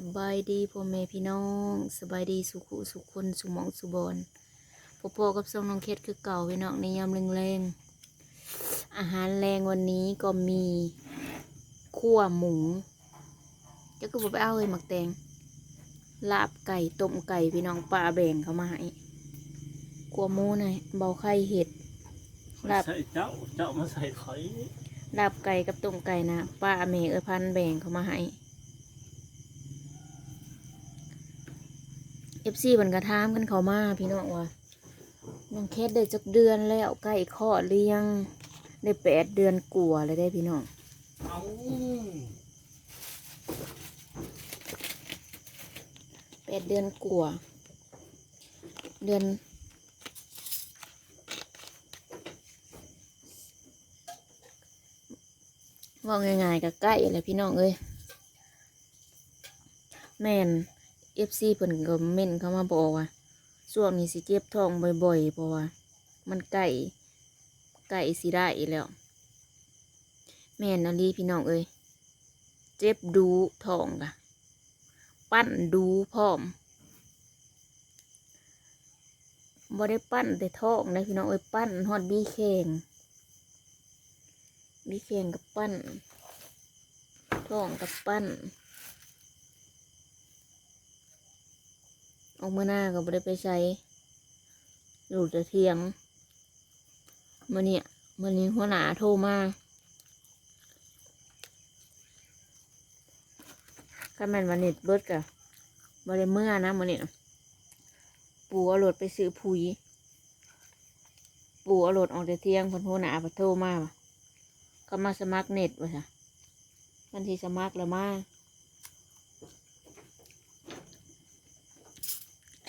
สบายดีพ่อแม่พี่น้องสบายดีสุขุสุขคนสุหมองสุบอนพ่อพ่อกับส่งน้องเคสคือเก่าพี่น้องในยามแรงๆอาหารแรงวันนี้ก็มีขั่วหมูเจะก็บอกไปเอาเลยหมักแตงลาบไก่ต้มไก่พี่น้องปลาแบ่งเขามาให้ขั่วหมูหน่อยเบาไข่เห็ดลาบใส่เจ้าเจ้ามาใส่ข่อยลาบไก่กับต้มไก่นะป้าเมย์เออพันแบ่งเขามาให้ เอฟซีบันกระทามกันเขามาพี่น้องว่าน้องเคสได้จักเดือนแล้วใกล้คลอเลี้ยง ได้แปดเดือนกลัวเลยได้พี่น้องแปดเดือนกลัว เดือน ว่าง่ายๆก็ใกล้เลยพี่น้องเอ้ยแม่น เอฟซีเพิ่นก็เม่นเข้ามาบอกว่าช่วงนี้สิเจ็บท้องบ่อยๆเพราะว่า มันใกล้ใกล้สิได้แล้ว แม่นนาลีพี่น้องเอ้ยเจ็บดูท้องกะปั้นดูพร้อมบ่ได้ปั้นแต่ท้องนะพี่น้องเอ้ยปั้นฮอดบีแข่งมีเคียงกับปั้นท้องกับปั้น ออกมาหน้าก็ไม่ได้ไปใช้อยู่แต่เทียงมื่อเนี่ยมื่อนี้หัวหน้าโทรมาก็แม่นวันเนิดเบิดกะบริเมื่อนะมื่อนี้น่ะปู่เอารถไปซื้อผุย ปู่เอารถออกแต่เที่ยงเพนหัวหน้าเพนโทรมาก็มาสมัครเน็ตวะจ้ะวันที่สมัครแล้วมา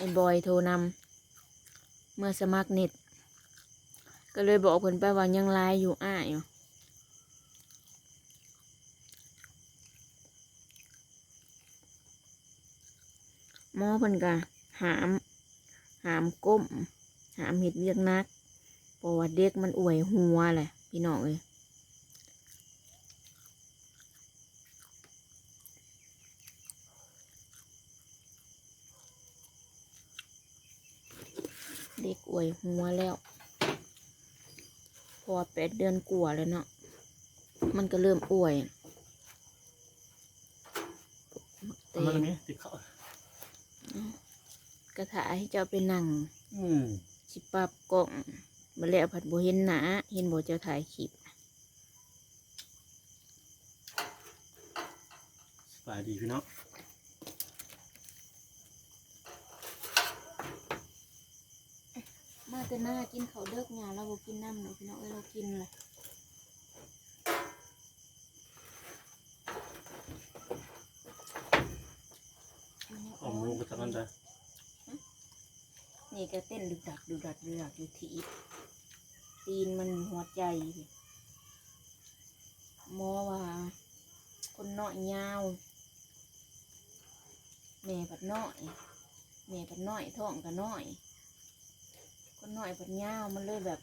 ไอ้บอยโทรนำเมื่อสมัครเน็ต ก็เลยบอกเพิ่นไปว่ายังไลน์อยู่อ้าอยู่หมอเพิ่นก็หาม หามก้ม หามเห็ดเวียกนักเพราะว่าเด็กมันอวยหัวแหละพี่น้องเอ้ย อวยหัวแล้วเพอแปดเดือนกว่าแล้วเนาะมันก็เริ่มอวยเตเอามันมีติดเข้ากระถาให้เจ้าไปนั่งอืมสิปรับกล่องมาแล้วผัดโบเห็นหนาเห็นโบเจ้าถ่ายคลิปสบายดีพี่น้อง มาแต่หน้ากินเขาวเลิกงานเราบกินน้ำเนาะพี่น้องเอ้ยเรากินเลยเอาหมูก็ทำนั้นได้นี่ก็เต้นดึกดักดึกดักดึกดักอยู่ที่อีกตีนมันหัวใจพี่หมอว่า คนน้อยยาวแม่ปัดน้อยแม่ปัดน้อยท้องก็น้อย คนน้อยปัดยามันเลยแบบ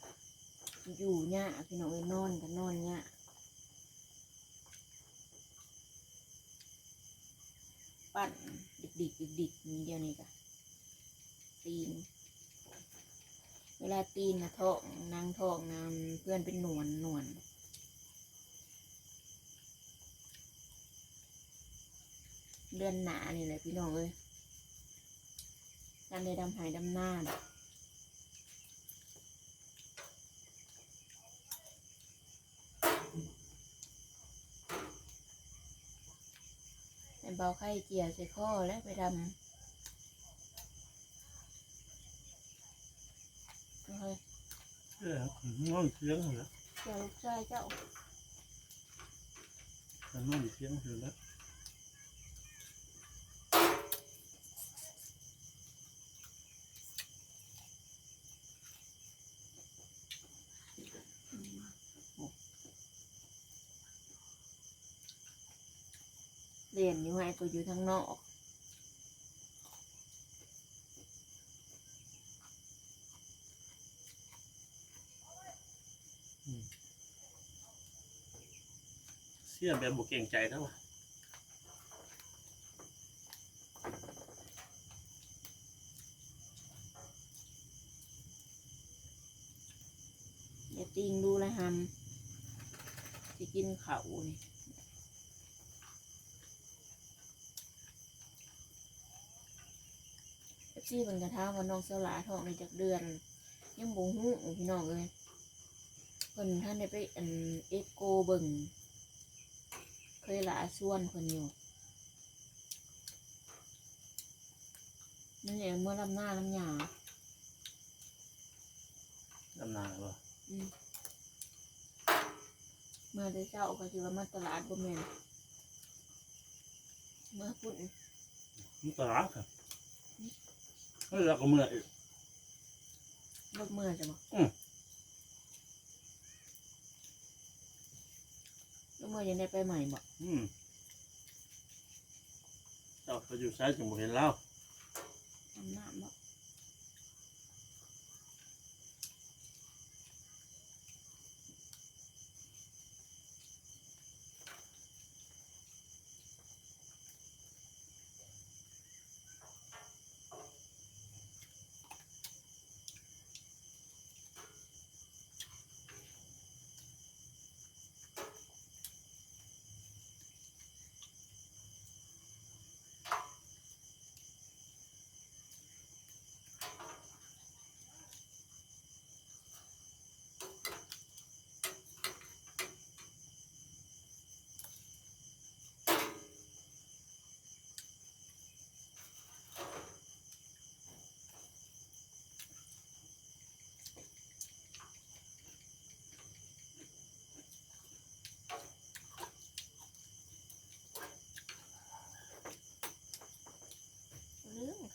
อยู่ยากพี่น้องเอ้ยนอนก็นนอนยากปั่นดิกดิกดิกดิกนี่เดียวนี้ก็ตีน เวลาตีนนะท้องนางท้องนางเพื่อนเป็นหนวลหนวลเดือนหนานี่แหละพี่น้องเอ้ยการได้ดำหายดำหน้าน่ะให้ เบาไข้เจียใส่ข้อแล้วไปดำเฮ้ยเออน้องเสียงเหรอเจียลูกชายเจ้าแต่น้องเสียงเหรอแล้ว เรียนอยู่ไงก็อยู่ทางนอก เสียแบบบุกเก่งใจเท่าไหร่ ปิงดูแลหำสิกินเขาวนี่เอฟ ซีเป็นกระทาว่าน้องเสาหลาท้องในจากเดือน ยังบ่ฮู้พี่น้องเลยเพิ่นท่านได้ไปอันเอ็กโกเบิ่งเคยหลาส่วนเพิ่นอยู่นั่นแหละเมื่อลำหน้าลำหยาดำนาบ่อืมเมื่อได้เช้าก็สิว่ามาตลาดบ่แม่นเมื่อพุ่นมันตลาดครับเฮ้ยเราก็เมื่อยอีกรถเมื่อจะบ่อืมรถเมื่อยังได้ไปใหม่บ่อืมเจ้าไปอยู่ซ้ายจึงบ่เห็นแล้วทำน้ำบ่เรื่อง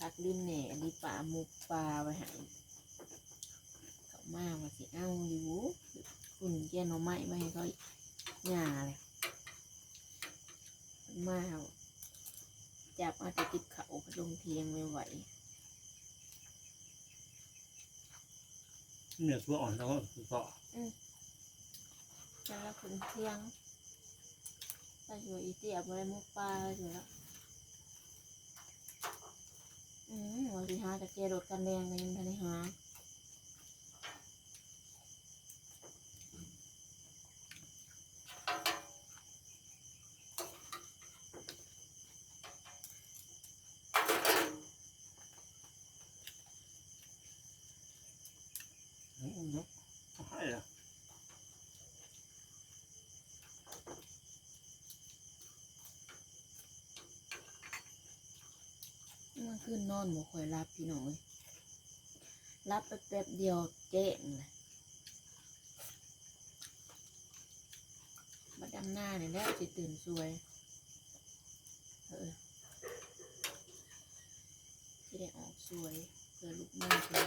คักลืมแหน่อันนี้ปลาหมุกปลาไว้ให้เขามาว่าสิเอาอยู่อุ่นแกงหน่อไม้มาให้เขาหย่าเลยเพิ่นมาเอาจับเอาแต่ติดเขากระดงเทียงไม่ไหวเนี่ยตัวอ่อนแล้วก็คือก็จะละคนเที่ยงถ้าอยู่อีเตียบอะไรมุกปลาอยู่แล้ว อืมวันที่หาจะเจรดกันแดงกันยังทันได้หา อืมเนาะให้อะ เมื่อคืนนอนบ่ค่อยรับพี่น้องเอ้ยรับไปแป๊บเดียวแจ้งเลยมาดำหน้าเนี่ยแล้วจะตื่นสวย เออจะได้ออกสวยเพื่อลูกมือเพื่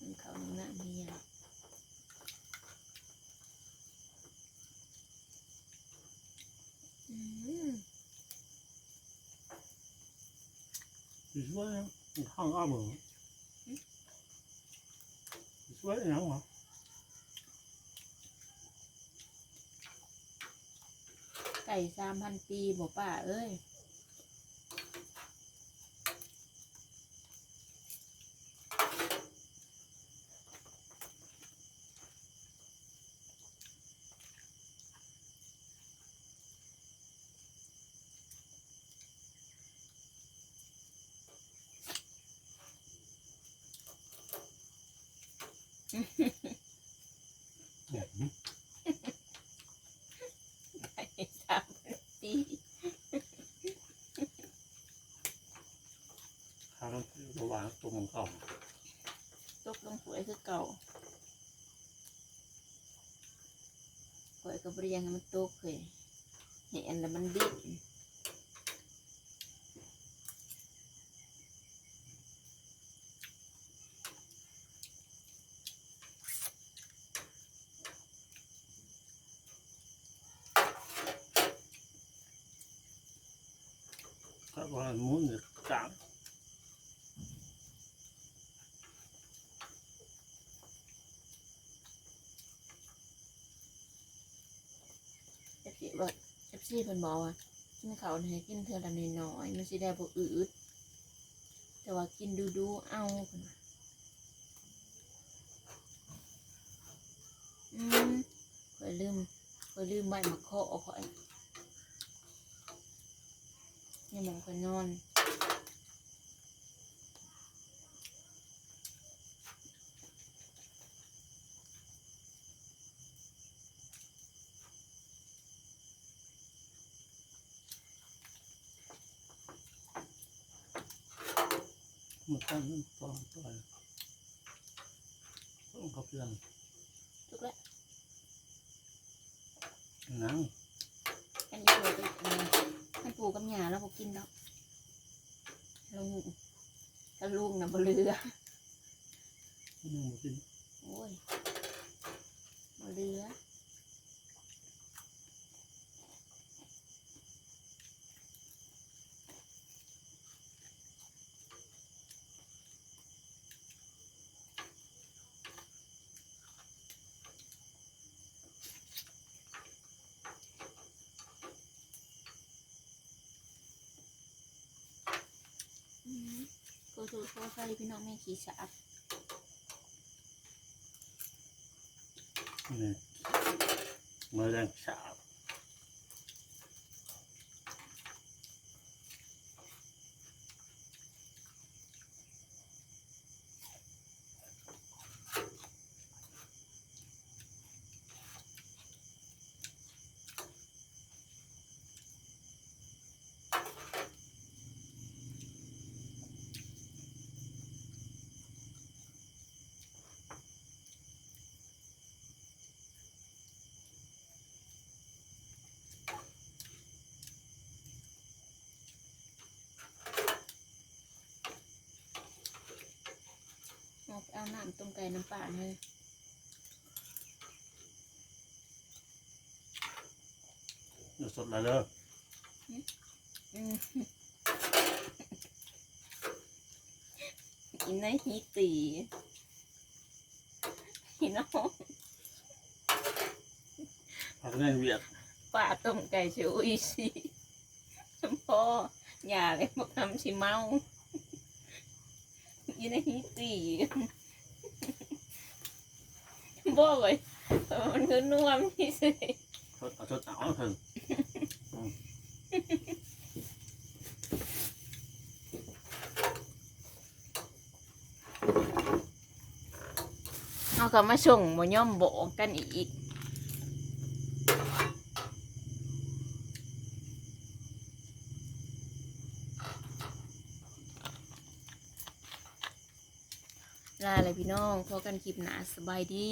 มันเขาหน้าเมียอืม สิช่วยยังข้างอ้ามือสิช่วยยังวะไก่สามพันปีบอกป้าเอ้ย ไก่สามพันปีข้างระว่างตัวมันเข้าตกลงสวยคือเก่าสวยกับเรียงมันตกเลยเห็นแล้วมันดิ้น嗯ก็ว่ามุ้นเนี่ยจาง เอฟซีบอกเอฟซีเพิ่นบอกว่ากินข้าวให้กินเธอและน้อยๆมันสิได้บ่อืดแต่ว่ากินดูๆเอาเพิ่นอือืมคอยลืมคอยลืมใบมะเคาะคอยนี่หมองคอยนอน มันตั้งนั่นตอนต่อยต้องเขาเพื่อนทุกแล้วนังกันอีกตัวอีกอันนี้มันปูกับหญ้าแล้วบอกกินดอกลุงกับลุงนะบ่เรือยังบ่กินโอ้ยบ่เรืออืม ก็ถูกโทษใส่พี่น้องแม่ขี้สาบนี่มาแรงฉาบ น้ำต้มไก่น้ำปลาเลยเดี๋ยวสดแล้วเด้ออืมอินในฮีตีพี่น้องผักแน่เวียดป้าต้มไก่ชิวอีสิพ่ออย่าเลยบอกทำชิเมาอินในฮีตี บอกเลยมันคือนวมที่สิสดเอาสดเอาเพิ่นเอากลับมาส่งบ่ย่อมบอกกันอีก ลาเลยพี่น้อง พอกันคลิปหนาสบายดี